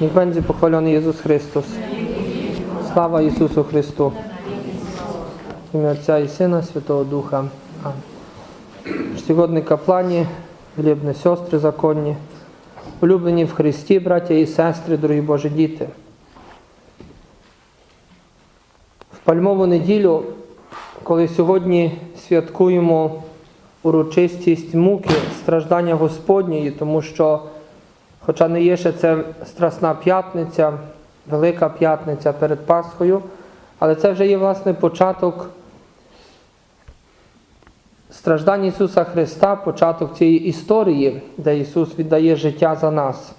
Będzie pochwalony Jezus Chrystus. Слава Ісусу Христу. Ім'я Отця і Сина, Святого Духа. Амінь. Сьогодні каплані, хлібні сестри законні, улюблені в Христі, браття і сестри, дорогі Божі діти. В пальмову неділю, коли сьогодні святкуємо урочистість муки, страждання Господньої, тому що, хоча не є ще це Страсна п'ятниця, Велика п'ятниця перед Пасхою, але це вже є власне початок страждань Ісуса Христа, початок цієї історії, де Ісус віддає життя за нас.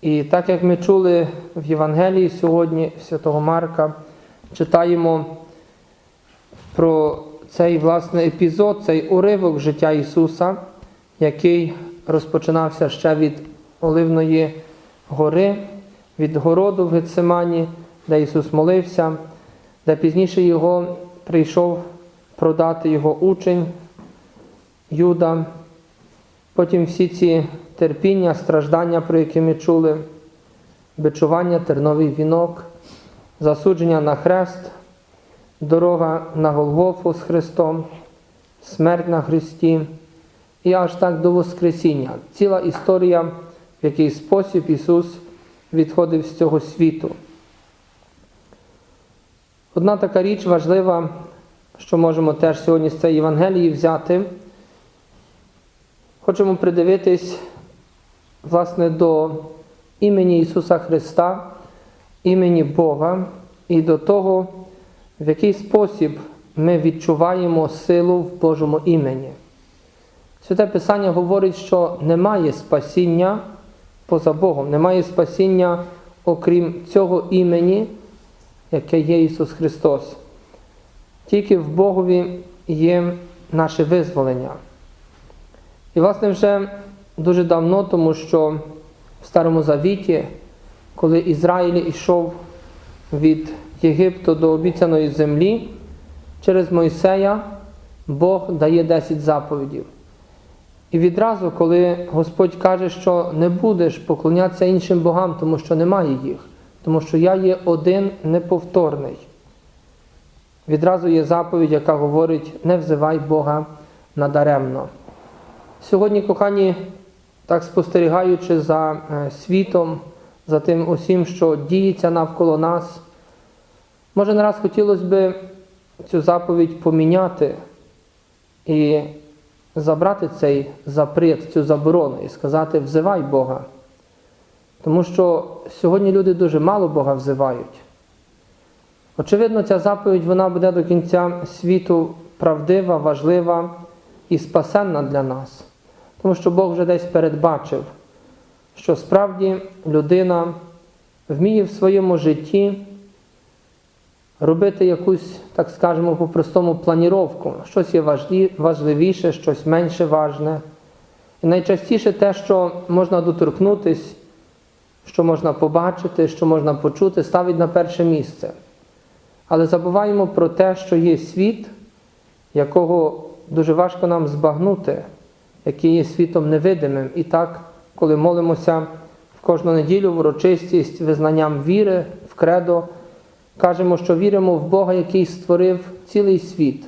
І так як ми чули в Євангелії сьогодні, Святого Марка, читаємо про цей власне епізод, цей уривок життя Ісуса, який розпочинався ще від Оливної гори, від городу в Гецимані, де Ісус молився, де пізніше Його прийшов продати Його учень Юда. Потім всі ці терпіння, страждання, про які ми чули, бичування, терновий вінок, засудження на хрест, дорога на Голгофу з Христом, смерть на Христі і аж так до Воскресіння. Ціла історія, в який спосіб Ісус відходив з цього світу. Одна така річ важлива, що можемо теж сьогодні з цієї Євангелії взяти. Хочемо придивитись, власне, до імені Ісуса Христа, імені Бога і до того, в який спосіб ми відчуваємо силу в Божому імені. Святе Писання говорить, що немає спасіння поза Богом, немає спасіння, окрім цього імені, яке є Ісус Христос. Тільки в Богові є наше визволення. І, власне, вже дуже давно, тому що в Старому Завіті, коли Ізраїль йшов від Єгипту до обіцяної землі, через Мойсея Бог дає 10 заповідів. І відразу, коли Господь каже, що не будеш поклонятися іншим богам, тому що немає їх, тому що я є один неповторний. Відразу є заповідь, яка говорить: не взивай Бога надаремно. Сьогодні, кохані, так спостерігаючи за е, світом, за тим усім, що діється навколо нас, може, не раз хотілося б цю заповідь поміняти і забрати цей запрет, цю заборону і сказати взивай Бога. Тому що сьогодні люди дуже мало Бога взивають. Очевидно, ця заповідь вона буде до кінця світу правдива, важлива і спасенна для нас. Тому що Бог вже десь передбачив, що справді людина вміє в своєму житті робити якусь, так скажемо, по-простому планіровку. Щось є важливіше, щось менше важне. І найчастіше те, що можна доторкнутись, що можна побачити, що можна почути, ставить на перше місце. Але забуваємо про те, що є світ, якого дуже важко нам збагнути, який є світом невидимим. І так, коли молимося в кожну неділю в урочистість визнанням віри, в кредо, кажемо, що віримо в Бога, який створив цілий світ,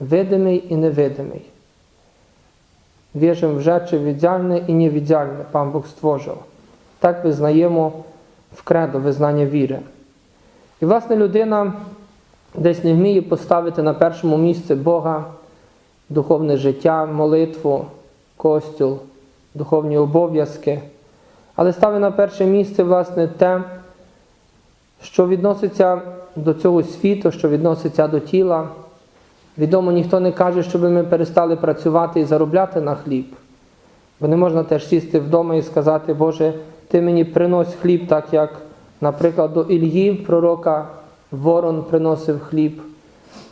видимий і невидимий. Віримо в rzeczy віддяльне і невіддяльне, пан Бог створив. Так визнаємо в кредо визнання віри. І, власне, людина десь не вміє поставити на першому місці Бога, духовне життя, молитву, костюл, духовні обов'язки, але ставить на перше місце, власне, те, що відноситься до цього світу, що відноситься до тіла. Відомо, ніхто не каже, щоб ми перестали працювати і заробляти на хліб. Бо не можна теж сісти вдома і сказати, Боже, ти мені принось хліб, так як, наприклад, до Ільї, пророка, ворон приносив хліб,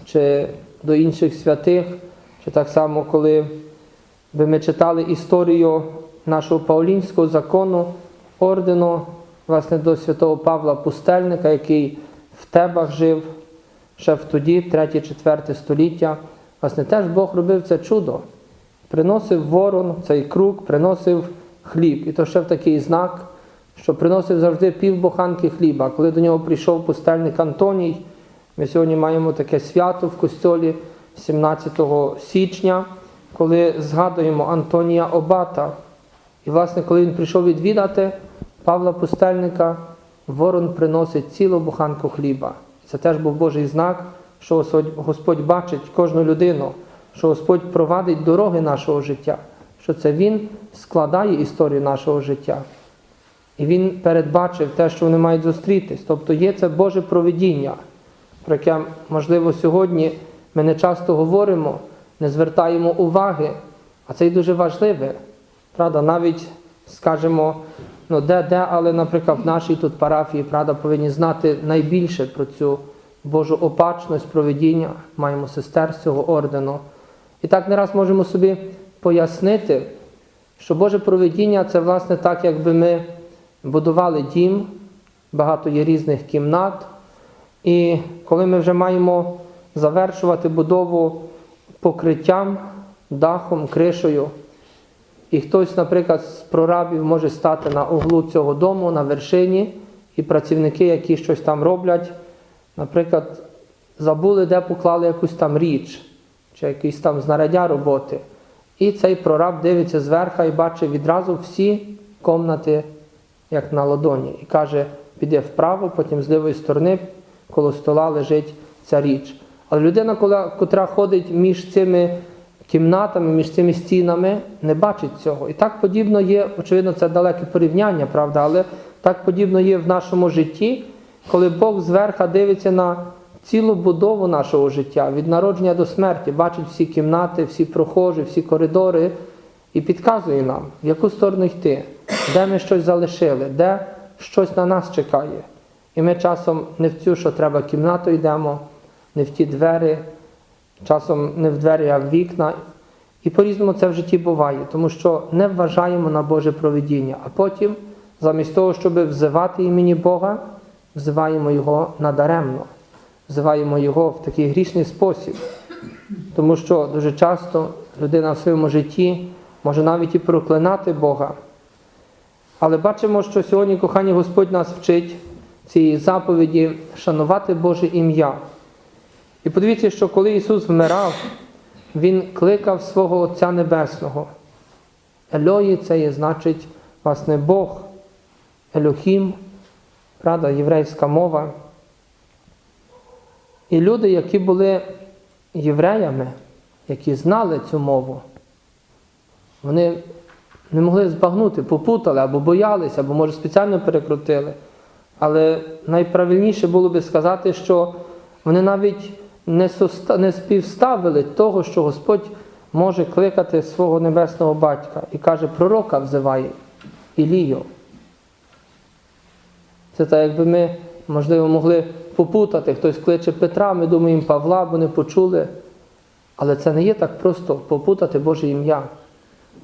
чи до інших святих, чи так само, коли би ми читали історію нашого Паулінського закону, ордену, власне, до святого Павла Пустельника, який в Тебах жив ще в тоді, 3-4 століття. Власне, теж Бог робив це чудо. Приносив ворон цей круг, приносив хліб. І то ще в такий знак, що приносив завжди півбуханки хліба. Коли до нього прийшов пустельник Антоній, ми сьогодні маємо таке свято в костьолі 17 січня, коли згадуємо Антонія Обата. І, власне, коли він прийшов відвідати Павла Пустельника, ворон приносить цілу буханку хліба. Це теж був Божий знак, що Господь, бачить кожну людину, що Господь провадить дороги нашого життя, що це Він складає історію нашого життя. І Він передбачив те, що вони мають зустрітись. Тобто є це Боже провидіння, про яке, можливо, сьогодні ми не часто говоримо, не звертаємо уваги, а це й дуже важливе. Правда, навіть скажімо, ну де-де, але, наприклад, в нашій тут парафії, правда, повинні знати найбільше про цю Божу опачність, проведіння, маємо сестер з цього ордену. І так не раз можемо собі пояснити, що Боже проведіння це, власне, так, якби ми будували дім, багато є різних кімнат. І коли ми вже маємо завершувати будову покриттям, дахом, кришею, і хтось, наприклад, з прорабів може стати на углу цього дому, на вершині, і працівники, які щось там роблять, наприклад, забули, де поклали якусь там річ, чи якісь там знаряддя роботи. І цей прораб дивиться зверху і бачить відразу всі комнати, як на ладоні, і каже, піде вправо, потім з лівої сторони коло стола лежить ця річ. Але людина, котра ходить між цими кімнатами, між цими стінами, не бачить цього. І так подібно є, очевидно, це далеке порівняння, правда, але так подібно є в нашому житті, коли Бог зверха дивиться на цілу будову нашого життя, від народження до смерті, бачить всі кімнати, всі прохожі, всі коридори і підказує нам, в яку сторону йти, де ми щось залишили, де щось на нас чекає. І ми часом не в цю, що треба кімнату йдемо, не в ті двері, часом не в двері, а в вікна. І по-різному це в житті буває, тому що не вважаємо на Боже провидіння, а потім, замість того, щоб взивати імені Бога, взиваємо Його надаремно, взиваємо Його в такий грішний спосіб. Тому що дуже часто людина в своєму житті може навіть і проклинати Бога. Але бачимо, що сьогодні, кохані, Господь нас вчить цієї заповіді шанувати Боже ім'я. І подивіться, що коли Ісус вмирав, Він кликав свого Отця Небесного. Ельої це є значить, власне, Бог, Елохім, правда, єврейська мова. І люди, які були євреями, які знали цю мову, вони не могли збагнути, попутали або боялися, або, може, спеціально перекрутили. Але найправильніше було би сказати, що вони навіть не, не співставили того, що Господь може кликати свого небесного батька і каже, пророка взиває Ілію. Це так, якби ми, можливо, могли попутати, хтось кличе Петра, ми думаємо Павла, бо не почули. Але це не є так просто попутати Боже ім'я.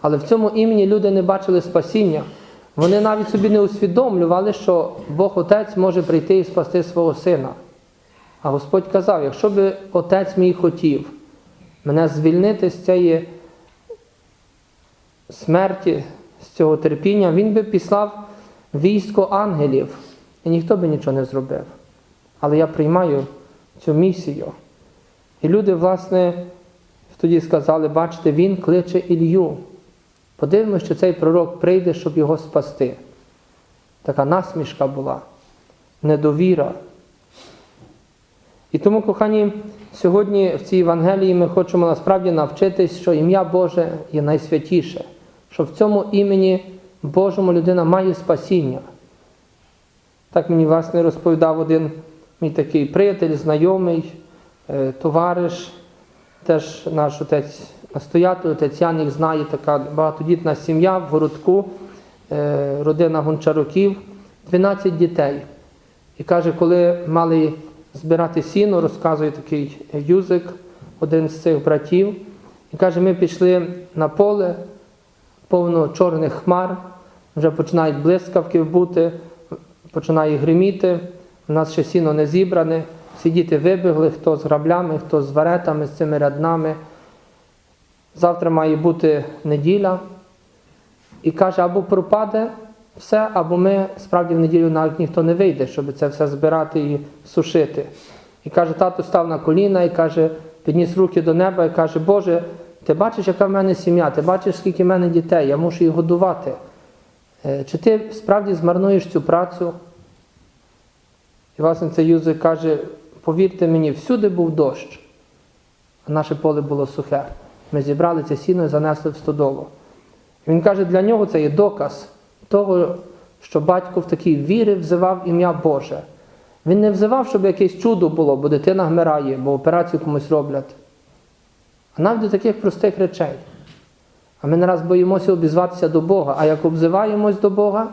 Але в цьому імені люди не бачили спасіння. Вони навіть собі не усвідомлювали, що Бог Отець може прийти і спасти свого сина. А Господь казав, якщо би Отець мій хотів мене звільнити з цієї смерті, з цього терпіння, він би післав військо ангелів, і ніхто би нічого не зробив. Але я приймаю цю місію. І люди, власне, тоді сказали, бачите, він кличе Ілью. Подивимося, що цей пророк прийде, щоб його спасти. Така насмішка була, недовіра. І тому, кохані, сьогодні в цій Євангелії ми хочемо насправді навчитись, що ім'я Боже є найсвятіше, що в цьому імені Божому людина має спасіння. Так мені, власне, розповідав один мій такий приятель, знайомий, е, товариш, теж наш отець настоятель, отець Ян їх знає, така багатодітна сім'я в городку, е, родина гончаруків, 12 дітей. І каже, коли мали збирати сіно, розказує такий юзик, один з цих братів. І каже, ми пішли на поле, повно чорних хмар, вже починають блискавки бути, починає гриміти. У нас ще сіно не зібране. Всі діти вибігли, хто з граблями, хто з варетами, з цими ряднами. Завтра має бути неділя. І каже, або пропаде все, або ми справді в неділю навіть ніхто не вийде, щоб це все збирати і сушити. І каже, тато став на коліна і каже, підніс руки до неба і каже, Боже, ти бачиш, яка в мене сім'я, ти бачиш, скільки в мене дітей, я мушу їх годувати. Е, Чи ти справді змарнуєш цю працю? І власне цей юзик каже, повірте мені, всюди був дощ, а наше поле було сухе. Ми зібрали це сіно і занесли в стодолу. Він каже, для нього це є доказ того, що батько в такій вірі взивав ім'я Боже. Він не взивав, щоб якесь чудо було, бо дитина вмирає, бо операцію комусь роблять. А навіть до таких простих речей. А ми нараз боїмося обізватися до Бога, а як обзиваємось до Бога,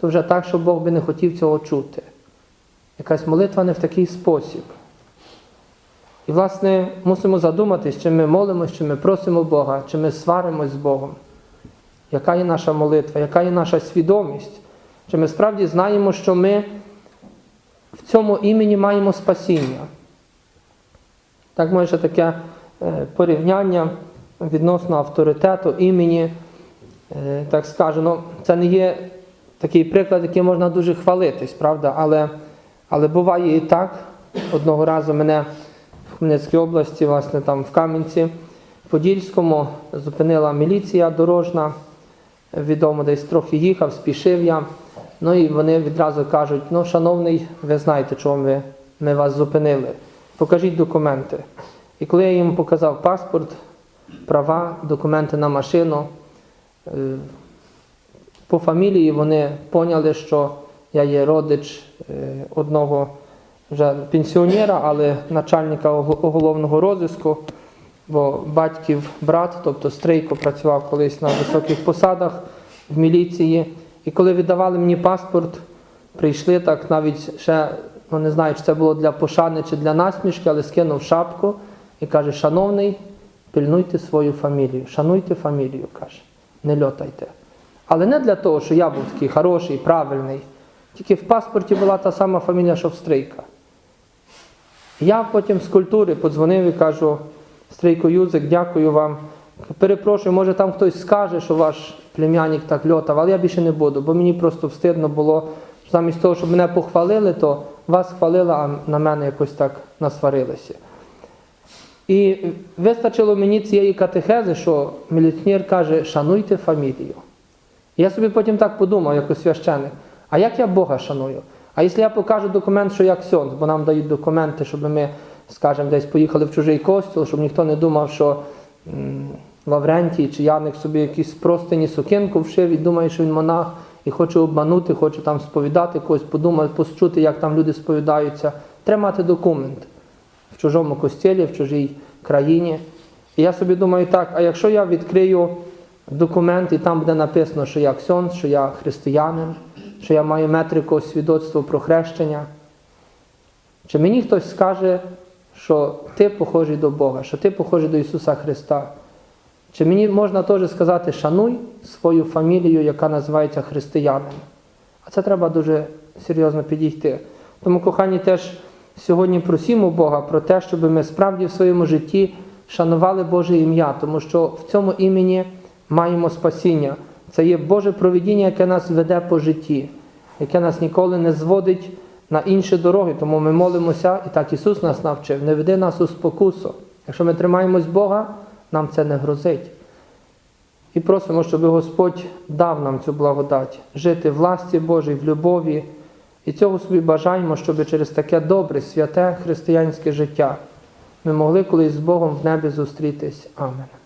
то вже так, що Бог би не хотів цього чути. Якась молитва не в такий спосіб. І, власне, мусимо задуматись, чи ми молимось, чи ми просимо Бога, чи ми сваримось з Богом. Яка є наша молитва, яка є наша свідомість? Чи ми справді знаємо, що ми в цьому імені маємо спасіння? Так може таке е, порівняння відносно авторитету імені, е, так скажемо, це не є такий приклад, який можна дуже хвалитись, правда? Але, але буває і так. Одного разу мене в Хмельницькій області, власне, там в Кам'янці, Подільському зупинила міліція дорожна, відомо, десь трохи їхав, спішив я. Ну і вони відразу кажуть: ну, шановний, ви знаєте, чого ми, ми вас зупинили. Покажіть документи. І коли я їм показав паспорт, права, документи на машину, е, по фамілії вони поняли, що я є родич е, одного вже пенсіонера, але начальника ого- головного розиску, бо батьків брат, тобто Стрийко, працював колись на високих посадах в міліції. І коли віддавали мені паспорт, прийшли так навіть ще, ну не знаю, чи це було для пошани чи для насмішки, але скинув шапку і каже: Шановний, пильнуйте свою фамілію, шануйте фамілію, каже, не льотайте. Але не для того, що я був такий хороший, правильний. Тільки в паспорті була та сама фамілія, що в Стрийка. Я потім з культури подзвонив і кажу, Стрийко Юзик, дякую вам. Перепрошую, може там хтось скаже, що ваш племянник так льотав, але я більше не буду, бо мені просто встидно було. що Замість того, щоб мене похвалили, то вас хвалили, а на мене якось так насварилися. І вистачило мені цієї катехези, що міліціонер каже, шануйте фамілію. Я собі потім так подумав, як священик, а як я Бога шаную? А якщо я покажу документ, що я ксьонз, бо нам дають документи, щоб ми, скажімо, десь поїхали в чужий костюл, щоб ніхто не думав, що Лаврентій чи Яник собі якісь простині сукинку вшив і думає, що він монах, і хоче обманути, хоче там сповідати когось, подумати, почути, як там люди сповідаються. Треба мати документ в чужому костілі, в чужій країні. І я собі думаю так, а якщо я відкрию документ, і там буде написано, що я ксьонз, що я християнин, що я маю метрику свідоцтво про хрещення, чи мені хтось скаже, що ти похожий до Бога, що ти похожий до Ісуса Христа? Чи мені можна теж сказати, шануй свою фамілію, яка називається християнин? А це треба дуже серйозно підійти. Тому, кохані, теж сьогодні просімо Бога про те, щоб ми справді в своєму житті шанували Боже ім'я, тому що в цьому імені маємо спасіння. Це є Боже провідіння, яке нас веде по житті, яке нас ніколи не зводить на інші дороги. Тому ми молимося, і так Ісус нас навчив, не веди нас у спокусу. Якщо ми тримаємось Бога, нам це не грозить. І просимо, щоб Господь дав нам цю благодать, жити в ласті Божій, в любові. І цього собі бажаємо, щоб через таке добре, святе християнське життя ми могли колись з Богом в небі зустрітись. Амен.